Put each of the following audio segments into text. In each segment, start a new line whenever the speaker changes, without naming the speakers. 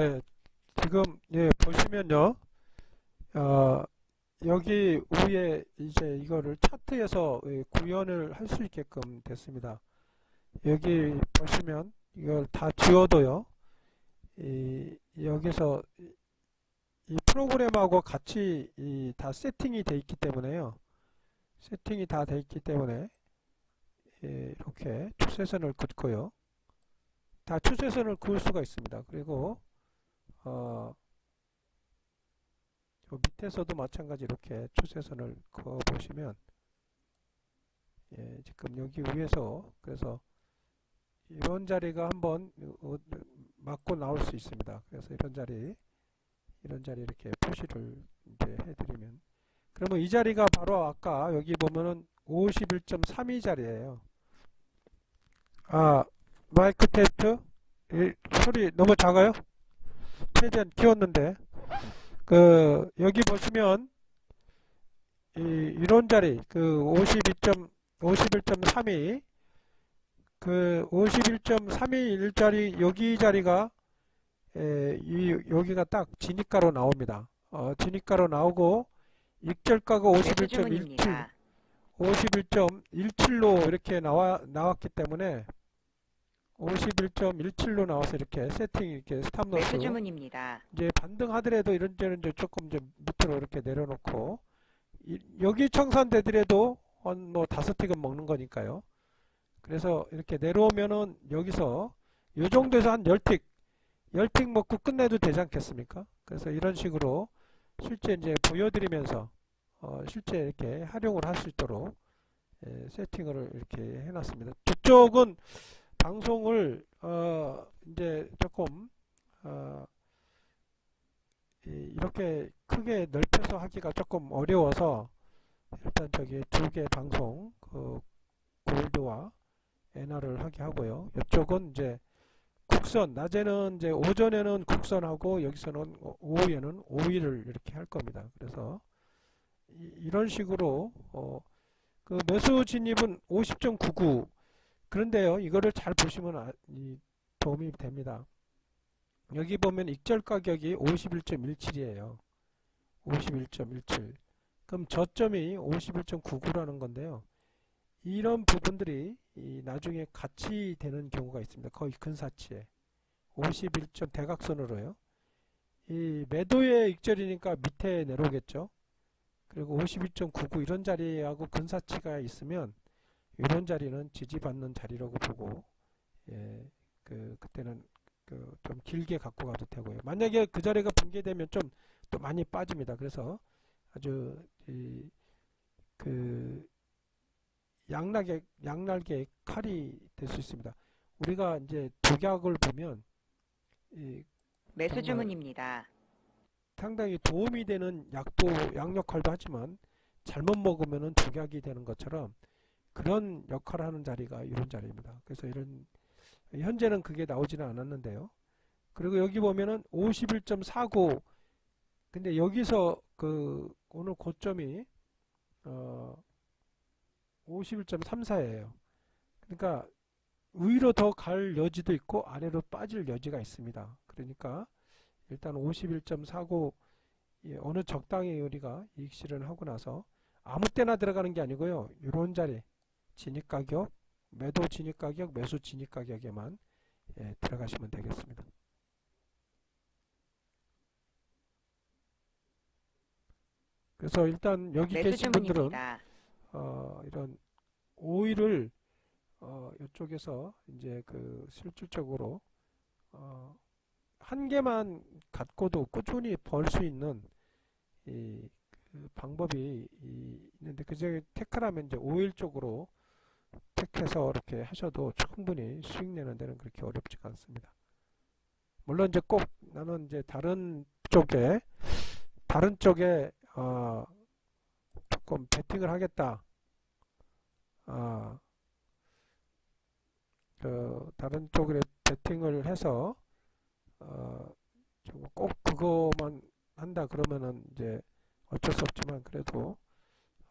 네, 지금 예 보시면요, 어, 여기 위에 이제 이거를 차트에서 예, 구현을 할 수 있게끔 됐습니다. 여기 보시면 이걸 다 지워도요, 이 여기서 이, 이 프로그램하고 같이 이 다 세팅이 돼 있기 때문에요. 세팅이 다 돼 있기 때문에 예, 이렇게 추세선을 긋고요. 다 추세선을 그을 수가 있습니다. 그리고 어, 요 밑에서도 마찬가지 이렇게 추세선을 그어 보시면 예, 지금 여기 위에서 그래서 이런 자리가 한번 어, 맞고 나올 수 있습니다. 그래서 이런 자리 이런 자리 이렇게 표시를 이제 해드리면 그러면 이 자리가 바로 아까 여기 보면은 51.32 자리예요. 아 마이크 테스트 이 소리 너무 작아요? 최대한 키웠는데 그 여기 보시면 이 이런 자리 그 52점 51.32 그 51.32 자리 여기 자리가 에, 이 여기가 딱 진입가로 나옵니다. 어, 진입가로 나오고 익절가가
매수
51.17
주문입니다.
51.17로 이렇게 나와 나왔기 때문에 51.17로 나와서 이렇게 세팅 이렇게 스탑
매수
노트
주문입니다.
이제 반등하더라도 이런 데는 이제 조금 이제 밑으로 이렇게 내려놓고 이- 여기 청산되더라도 한뭐 다섯 틱은 먹는 거니까요. 그래서 이렇게 내려오면은 여기서 요 정도에서 한 10틱 10틱 먹고 끝내도 되지 않겠습니까? 그래서 이런 식으로 실제 이제 보여드리면서 어 실제 이렇게 활용을 할 수 있도록 예, 세팅을 이렇게 해놨습니다. 저쪽은 방송을 어 이제 조금 어 이- 이렇게 크게 넓혀서 하기가 조금 어려워서 일단 저기 두 개 방송 그 골드와 엔화를 하게 하고요. 이쪽은 이제 국선 낮에는 이제 오전에는 국선하고 여기서는 오- 오후에는 오일을 이렇게 할 겁니다. 그래서 이, 런 식으로 어, 그 매수 진입은 50.99 그런데요 이거를 잘 보시면 아, 이 도움이 됩니다. 여기 보면 익절 가격이 51.17이에요. 51.17. 그럼 저점이 51.99라는 건데요. 이런 부분들이 이 나중에 같이 되는 경우가 있습니다. 거의 근사치에. 51점 대각선으로요. 이 매도의 익절이니까 밑에 내려오겠죠. 그리고 52.99 이런 자리하고 근사치가 있으면 이런 자리는 지지받는 자리라고 보고 예, 그 그때는 그 좀 길게 갖고 가도 되고요. 만약에 그 자리가 붕괴되면 좀 또 많이 빠집니다. 그래서 아주 이 그 양날개 양날개 칼이 될 수 있습니다. 우리가 이제 독약을 보면 이
매수 주문입니다.
상당히 도움이 되는 약도 약 역할도 하지만 잘못 먹으면은 독약이 되는 것처럼 그런 역할을 하는 자리가 이런 자리입니다. 그래서 이런 현재는 그게 나오지는 않았는데요. 그리고 여기 보면은 51.49 근데 여기서 그 오늘 고점이 어 51.34예요. 그러니까 위로 더 갈 여지도 있고 아래로 빠질 여지가 있습니다. 그러니까 일단 51.49 예, 어느 적당히 우리가 이익 실현을 하고 나서 아무 때나 들어가는 게 아니고요. 이런 자리 진입 가격, 매도 진입 가격, 매수 진입 가격에만 예, 들어가시면 되겠습니다. 그래서 일단 여기 계신 분들은. 어, 이런 오일을 어, 이쪽에서 이제 그 실질적으로 어, 한 개만 갖고도 꾸준히 벌 수 있는 이, 그 방법이 이, 있는데 그 중에 택하라면 이제 오일 쪽으로 택해서 이렇게 하셔도 충분히 수익 내는 데는 그렇게 어렵지가 않습니다. 물론 이제 꼭 나는 이제 다른 쪽에 다른 쪽에 어, 조금 베팅을 하겠다. 아, 그 다른 쪽에 베팅을 해서 어, 좀꼭 그거만 한다 그러면은 이제 어쩔 수 없지만 그래도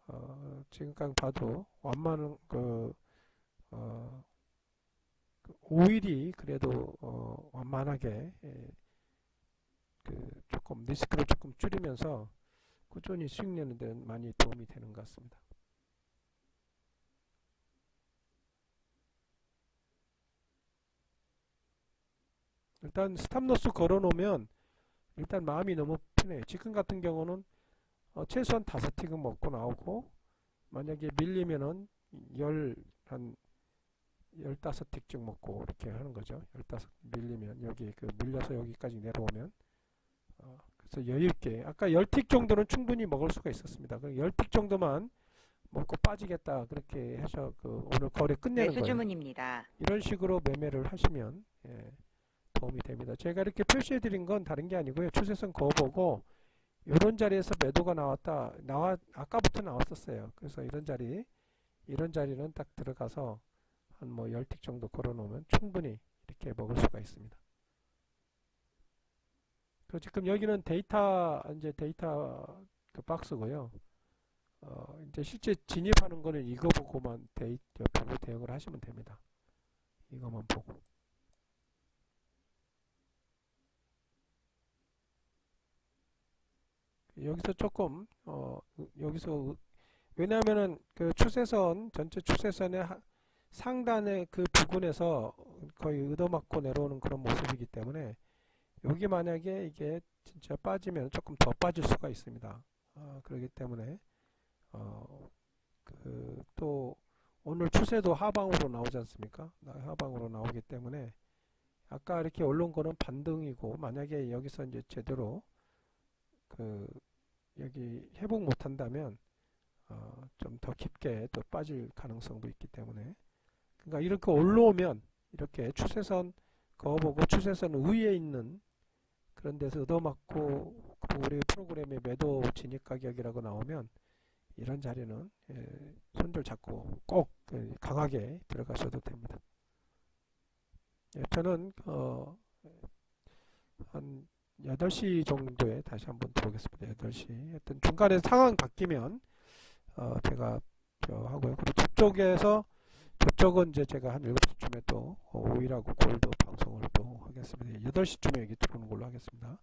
어, 지금까지 봐도 완만한 그 어, 그 오일이 그래도 어, 완만하게 예, 그 조금 리스크를 조금 줄이면서 꾸준히 수익 내는 데 많이 도움이 되는 것 같습니다. 일단 스탑로스 걸어 놓으면 일단 마음이 너무 편해요. 지금 같은 경우는 어, 최소한 다섯 틱은 먹고 나오고 만약에 밀리면은 열한 열다섯 틱쯤 먹고 이렇게 하는 거죠. 열다섯 밀리면 여기 그 밀려서 여기까지 내려오면 어, 그래서 여유 있게 아까 열 틱 정도는 충분히 먹을 수가 있었습니다. 열틱 정도만 먹고 빠지겠다 그렇게 해서 그 오늘 거래 끝내는
매수
거예요.
주문입니다.
이런 식으로 매매를 하시면 예, 도움이 됩니다. 제가 이렇게 표시해 드린 건 다른 게 아니고요. 추세선 그어보고 이런 자리에서 매도가 나왔다. 나와 아까부터 나왔었어요. 그래서 이런 자리 이런 자리는 딱 들어가서 한 뭐 10틱 정도 걸어 놓으면 충분히 이렇게 먹을 수가 있습니다. 그 지금 여기는 데이터 이제 데이터 그 박스고요. 어, 이제 실제 진입하는 거는 이거 보고만 데이터 보고 대응을 하시면 됩니다. 이것만 보고. 여기서 조금 어 여기서 왜냐하면은 그 추세선 전체 추세선의 하- 상단의 그 부분에서 거의 얻어맞고 내려오는 그런 모습이기 때문에 여기 만약에 이게 진짜 빠지면 조금 더 빠질 수가 있습니다. 아, 그렇기 때문에 어, 그 또 오늘 추세도 하방으로 나오지 않습니까? 나- 하방으로 나오기 때문에 아까 이렇게 올라온 거는 반등이고 만약에 여기서 이제 제대로 그 여기 회복 못 한다면 어, 좀 더 깊게 또 빠질 가능성도 있기 때문에 그러니까 이렇게 올라오면 이렇게 추세선 그어보고 추세선 위에 있는 그런 데서 얻어맞고 그 우리 프로그램의 매도 진입 가격이라고 나오면 이런 자리는 예, 손들 잡고 꼭그 강하게 들어가셔도 됩니다. 예, 저는 어, 한 8시 정도에 다시 한번 들어오겠습니다. 8시. 하여튼 중간에 상황 바뀌면 어, 제가 저 하고요. 그리고 저쪽에서 저쪽은 이제 제가 한 7시쯤에 또 오일하고 골드 방송을 또 하겠습니다. 8시쯤에 여기 들어오는 걸로 하겠습니다.